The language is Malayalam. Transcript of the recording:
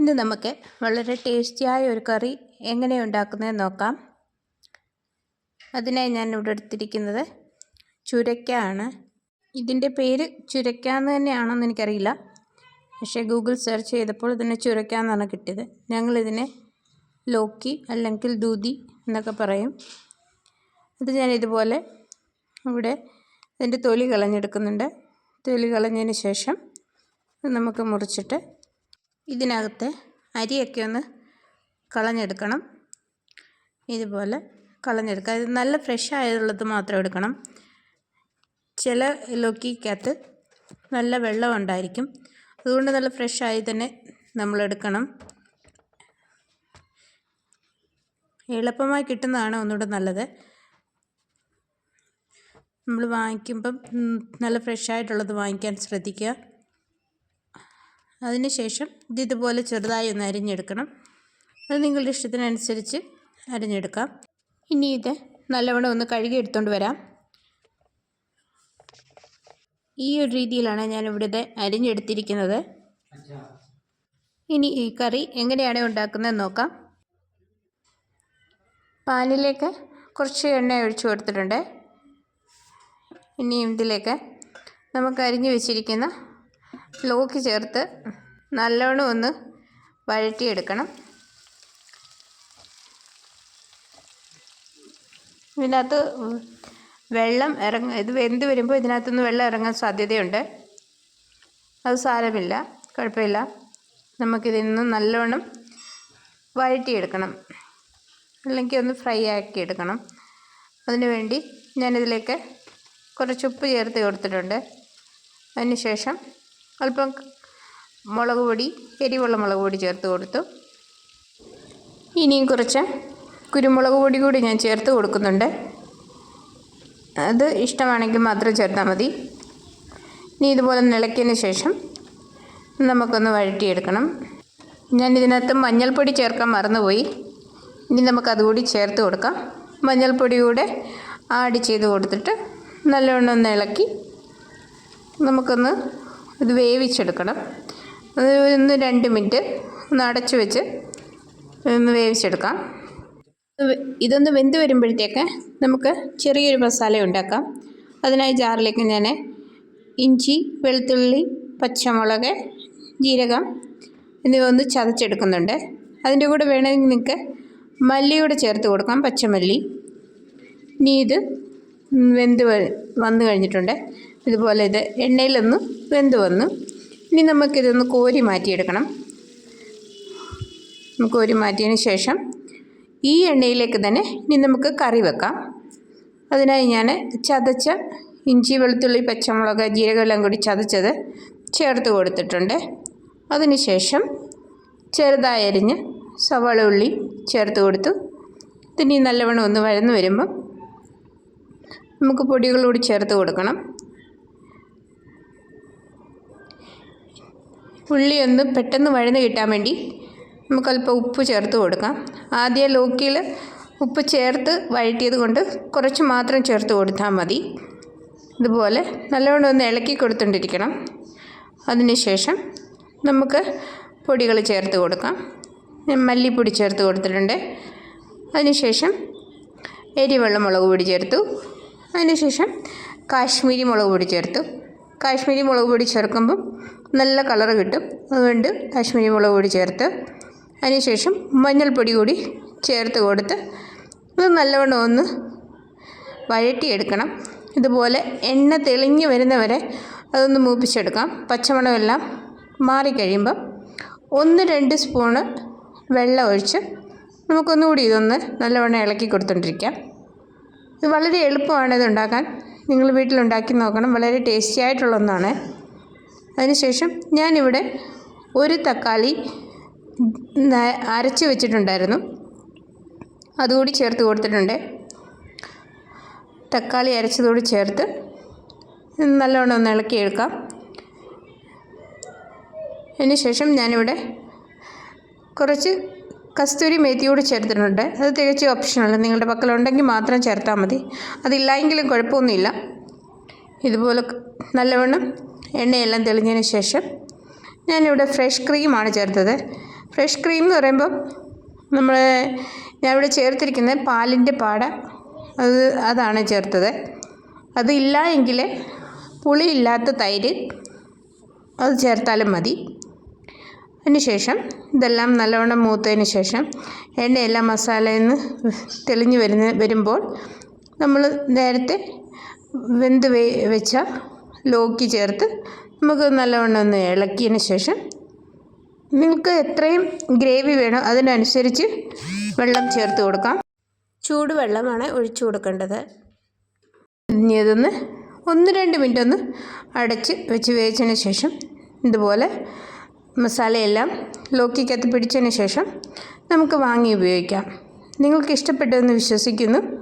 ഇന്ന് നമുക്ക് വളരെ ടേസ്റ്റിയായ ഒരു കറി എങ്ങനെ ഉണ്ടാക്കുന്നതെന്ന് നോക്കാം. അതിനായി ഞാൻ ഇവിടെ എടുത്തിരിക്കുന്നത് ചുരക്ക ആണ് ഇതിന്റെ പേര് ചുരക്ക എന്ന് തന്നെയാണെന്ന് എനിക്കറിയില്ല. പക്ഷേ ഗൂഗിൾ സെർച്ച് ചെയ്തപ്പോൾ ഇതിനെ ചുരക്ക എന്നാണ് കിട്ടിയത്. ഞങ്ങളിതിനെ ലോക്കി അല്ലെങ്കിൽ ദൂതി എന്നൊക്കെ പറയും. അത് ഞാൻ ഇതുപോലെ ഇവിടെ ഇതിന്റെ തൊലി കളഞ്ഞെടുക്കുന്നുണ്ട്. തൊലി കളഞ്ഞതിന് ശേഷം നമുക്ക് മുറിച്ചിട്ട് ഇതിനകത്തെ അരിയൊക്കെ ഒന്ന് കളഞ്ഞെടുക്കണം. ഇതുപോലെ കളഞ്ഞെടുക്കുക. ഇത് നല്ല ഫ്രഷ് ആയുള്ളത് മാത്രം എടുക്കണം. ചില ലൊക്കിക്കകത്ത് നല്ല വെള്ളം ഉണ്ടായിരിക്കും. അതുകൊണ്ട് നല്ല ഫ്രഷ് ആയി തന്നെ നമ്മൾ എടുക്കണം. എളുപ്പമായി കിട്ടുന്നതാണ് ഒന്നുകൂടെ നല്ലത്. നമ്മൾ വാങ്ങിക്കുമ്പം നല്ല ഫ്രഷ് ആയിട്ടുള്ളത് വാങ്ങിക്കാൻ ശ്രദ്ധിക്കുക. അതിനുശേഷം ഇത് ഇതുപോലെ ചെറുതായി ഒന്ന് അരിഞ്ഞെടുക്കണം. അത് നിങ്ങളുടെ ഇഷ്ടത്തിനനുസരിച്ച് അരിഞ്ഞെടുക്കാം. ഇനി ഇത് നല്ലവണ്ണം ഒന്ന് കഴുകി എടുത്തുകൊണ്ട് വരാം. ഈ ഒരു രീതിയിലാണ് ഞാൻ ഇവിടെ അരിഞ്ഞെടുത്തിരിക്കുന്നത്. ഇനി ഈ കറി എങ്ങനെയാണ് ഉണ്ടാക്കുന്നത് നോക്കാം. പാനിലേക്ക് കുറച്ച് എണ്ണ ഒഴിച്ചു കൊടുത്തിട്ടുണ്ട്. ഇനി ഇതിലേക്ക് നമുക്ക് അരിഞ്ഞു വെച്ചിരിക്കുന്ന ലോക്ക് ചേർത്ത് നല്ലോണം ഒന്ന് വഴറ്റിയെടുക്കണം. ഇതിനകത്ത് വെള്ളം ഇറങ്ങ ഇത് വെന്ത് വരുമ്പോൾ ഇതിനകത്തുനിന്ന് വെള്ളം ഇറങ്ങാൻ സാധ്യതയുണ്ട്. അത് സാരമില്ല കുഴപ്പമില്ല. നമുക്കിതിൽ നിന്ന് നല്ലോണം വഴറ്റിയെടുക്കണം. അല്ലെങ്കിൽ ഒന്ന് ഫ്രൈ ആക്കി എടുക്കണം അതിനു വേണ്ടി ഞാനിതിലേക്ക് കുറച്ച് ഉപ്പ് ചേർത്ത് കൊടുത്തിട്ടുണ്ട്. അതിന് ശേഷം അല്പം മുളക് പൊടി എരിവുള്ള മുളക് പൊടി ചേർത്ത് കൊടുത്തു. ഇനിയും കുറച്ച് കുരുമുളക് പൊടി കൂടി ഞാൻ ചേർത്ത് കൊടുക്കുന്നുണ്ട്. അത് ഇഷ്ടമാണെങ്കിൽ മാത്രം ചേർത്താൽ മതി. ഇനി ഇതുപോലെ നിളയ്ക്കതിന് ശേഷം നമുക്കൊന്ന് വഴറ്റിയെടുക്കണം. ഞാൻ ഇതിനകത്ത് മഞ്ഞൾപ്പൊടി ചേർക്കാൻ മറന്നുപോയി. ഇനി നമുക്കതുകൂടി ചേർത്ത് കൊടുക്കാം. മഞ്ഞൾപ്പൊടി കൂടെ ആഡ് ചെയ്ത് കൊടുത്തിട്ട് നല്ലവണ്ണം ഒന്ന് ഇളക്കി നമുക്കൊന്ന് ഇത് വേവിച്ചെടുക്കണം. അത് ഒന്ന് രണ്ട് മിനിറ്റ് ഒന്ന് അടച്ചു വെച്ച് ഒന്ന് വേവിച്ചെടുക്കാം. ഇതൊന്ന് വെന്ത് വരുമ്പോഴത്തേക്ക് നമുക്ക് ചെറിയൊരു മസാല ഉണ്ടാക്കാം. അതിനായി ജാറിലേക്ക് ഞാൻ ഇഞ്ചി വെളുത്തുള്ളി പച്ചമുളക് ജീരകം എന്നിവ ഒന്ന് ചതച്ചെടുക്കുന്നുണ്ട്. അതിന്റെ കൂടെ വേണമെങ്കിൽ നിങ്ങൾക്ക് മല്ലിയൂടെ ചേർത്ത് കൊടുക്കാം പച്ചമല്ലി. ഇനി ഇത് വെന്ത് വന്നു കഴിഞ്ഞിട്ടുണ്ട്. ഇതുപോലെ ഇത് എണ്ണയിലൊന്ന് വെന്ത് വന്നു? ഇനി നമുക്കിതൊന്ന് കോരി മാറ്റിയെടുക്കണം. കോരി മാറ്റിയതിന് ശേഷം ഈ എണ്ണയിലേക്ക് തന്നെ ഇനി നമുക്ക് കറി വെക്കാം. അതിനായി ഞാൻ ചതച്ച ഇഞ്ചി വെളുത്തുള്ളി പച്ചമുളക് ജീരകമെല്ലാം കൂടി ചതച്ചത് ചേർത്ത് കൊടുത്തിട്ടുണ്ട്. അതിനുശേഷം ചെറുതായി അരിഞ്ഞ് സവാള ഉള്ളി ചേർത്ത് കൊടുത്തു. ഇതിനി നല്ലവണ്ണം ഒന്ന് വഴന്ന് വരുമ്പം നമുക്ക് പൊടികളൂടി ചേർത്ത് കൊടുക്കണം. ഉള്ളി ഒന്ന് പെട്ടെന്ന് വഴന്ന് കിട്ടാൻ വേണ്ടി നമുക്കല്പം ഉപ്പ് ചേർത്ത് കൊടുക്കാം. ആദ്യം ലോക്കിയിൽ ഉപ്പ് ചേർത്ത് വഴറ്റിയത് കൊണ്ട് കുറച്ച് മാത്രം ചേർത്ത് കൊടുത്താൽ മതി. ഇതുപോലെ നല്ലവണ്ണം ഒന്ന് ഇളക്കി കൊടുത്തുകൊണ്ടിരിക്കണം അതിനുശേഷം നമുക്ക് പൊടികൾ ചേർത്ത് കൊടുക്കാം. ഞാൻ മല്ലിപ്പൊടി ചേർത്ത് കൊടുത്തിട്ടുണ്ട്. അതിനുശേഷം എരിവെള്ളം മുളക് പൊടി ചേർത്തു. അതിനുശേഷം കാശ്മീരി മുളക് പൊടി ചേർത്തു. കാശ്മീരി മുളക് പൊടി ചേർക്കുമ്പം നല്ല കളർ കിട്ടും. അതുകൊണ്ട് കാശ്മീരി മുളക് പൊടി ചേർത്ത് അതിനുശേഷം മഞ്ഞൾപ്പൊടി കൂടി ചേർത്ത് കൊടുത്ത് ഇത് നല്ലവണ്ണം ഒന്ന് വഴറ്റിയെടുക്കണം. ഇതുപോലെ എണ്ണ തെളിഞ്ഞു വരുന്നവരെ അതൊന്ന് മൂപ്പിച്ചെടുക്കാം. പച്ചമണമെല്ലാം മാറിക്കഴിയുമ്പം ഒന്ന് രണ്ട് സ്പൂണ് വെള്ളം ഒഴിച്ച് നമുക്കൊന്നുകൂടി ഇതൊന്ന് നല്ലവണ്ണം ഇളക്കി കൊടുത്തുകൊണ്ടിരിക്കാം ഇത് വളരെ എളുപ്പമാണ് ഇത് ഉണ്ടാക്കാൻ. നിങ്ങൾ വീട്ടിലുണ്ടാക്കി നോക്കണം. വളരെ ടേസ്റ്റി ആയിട്ടുള്ള ഒന്നാണ്. അതിനുശേഷം ഞാനിവിടെ ഒരു തക്കാളി അരച്ച് വെച്ചിട്ടുണ്ടായിരുന്നു. അതുകൂടി ചേർത്ത് കൊടുത്തിട്ടുണ്ട്. തക്കാളി അരച്ചതോട് ചേർത്ത് നല്ലോണം ഒന്ന് ഇളക്കിയെടുക്കാം അതിന് ശേഷം ഞാനിവിടെ കുറച്ച് കസ്തൂരി മേത്തിയോട് ചേർത്തിട്ടുണ്ട്. അത് തികച്ചും ഓപ്ഷണൽ. നിങ്ങളുടെ പക്കലുണ്ടെങ്കിൽ മാത്രം ചേർത്താൽ മതി. അതില്ലായെങ്കിലും കുഴപ്പമൊന്നുമില്ല. ഇതുപോലെ നല്ലവണ്ണം എണ്ണയെല്ലാം തെളിഞ്ഞതിന് ശേഷം ഞാനിവിടെ ഫ്രഷ് ക്രീമാണ് ചേർത്തത്. ഫ്രഷ് ക്രീം എന്ന് പറയുമ്പം നമ്മൾ ഞാൻ ഇവിടെ ചേർത്തിരിക്കുന്നത് പാലിന്റെ പാട. അത് അതാണ് ചേർത്തത്. അതില്ല എങ്കിൽ പുളിയില്ലാത്ത തൈര് അത് ചേർത്താലും മതി. അതിന് ശേഷം ഇതെല്ലാം നല്ലവണ്ണം മൂത്തതിന് ശേഷം എണ്ണയെല്ലാം മസാലയിൽ നിന്ന് തെളിഞ്ഞ് വരുന്ന വരുമ്പോൾ നമ്മൾ നേരത്തെ വെന്ത് വെ വെച്ച ലോക്കി ചേർത്ത് നമുക്ക് നല്ലവണ്ണം ഒന്ന് ഇളക്കിയതിന് ശേഷം നിങ്ങൾക്ക് എത്രയും ഗ്രേവി വേണോ അതിനനുസരിച്ച് വെള്ളം ചേർത്ത് കൊടുക്കാം. ചൂടുവെള്ളമാണ് ഒഴിച്ചു കൊടുക്കേണ്ടത്. ഇതൊന്ന് ഒന്ന് രണ്ട് മിനിറ്റ് ഒന്ന് അടച്ച് വെച്ച് വേവിച്ചതിന് ശേഷം ഇതുപോലെ മസാലയെല്ലാം ലോക്കിക്കകത്ത് പിടിച്ചതിന് ശേഷം നമുക്ക് വാങ്ങി ഉപയോഗിക്കാം. നിങ്ങൾക്ക് ഇഷ്ടപ്പെട്ടെന്ന് വിശ്വസിക്കുന്നു.